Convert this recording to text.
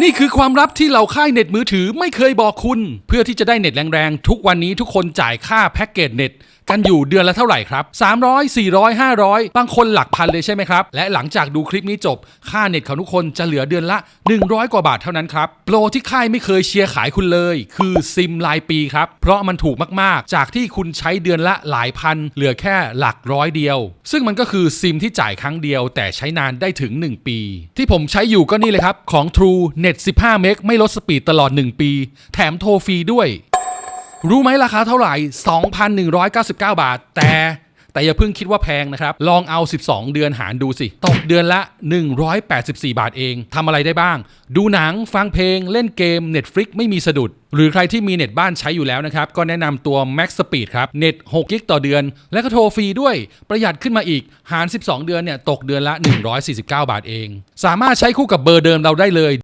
นี่คือความลับที่เหล่าค่ายเน็ตมือถือไม่เคยบอกคุณ เพื่อที่จะได้เน็ตแรงๆ ทุกวันนี้ทุกคนจ่ายค่าแพ็กเกจเน็ต กันอยู่เดือนละเท่าไหร่ครับ 300 400 500 บางคนหลักพันเลยใช่ไหมครับ และหลังจากดูคลิปนี้จบ ค่าเน็ตของทุกคนจะเหลือเดือนละ 100 กว่าบาทเท่านั้นครับ โปรที่ค่ายไม่เคยเชียร์ขายคุณเลย คือซิมรายปีครับ เพราะมันถูกมากๆ จากที่คุณใช้เดือนละหลายพัน เหลือแค่หลักร้อยเดียว ซึ่งมันก็คือซิมที่จ่ายครั้งเดียว แต่ใช้นานได้ถึง 1 ปี ที่ผมใช้อยู่ก็นี่เลยครับของ True เน็ต 15 เมกไม่ลดสปีดตลอด 1 ปี แถมโทรฟรีด้วย รู้ไหมราคาเท่าไหร่ 2,199 บาท แต่แต่อย่าเพิ่งคิดว่าแพงนะครับ ลองเอา 12 เดือนหารดูสิ ตกเดือนละ 184 บาทเอง ทำอะไรได้บ้าง ดูหนัง ฟังเพลง เล่นเกม Netflix ไม่มีสะดุด หรือใครที่มีเน็ตบ้านใช้อยู่แล้วนะครับ ก็แนะนำตัว Max Speed ครับ เน็ต 6 กิกต่อเดือน และก็โทรฟรีด้วย ประหยัดขึ้นมาอีก หาร 12 เดือนเนี่ย ตกเดือนละ 149 บาทเอง สามารถใช้คู่กับเบอร์เดิมเราได้เลย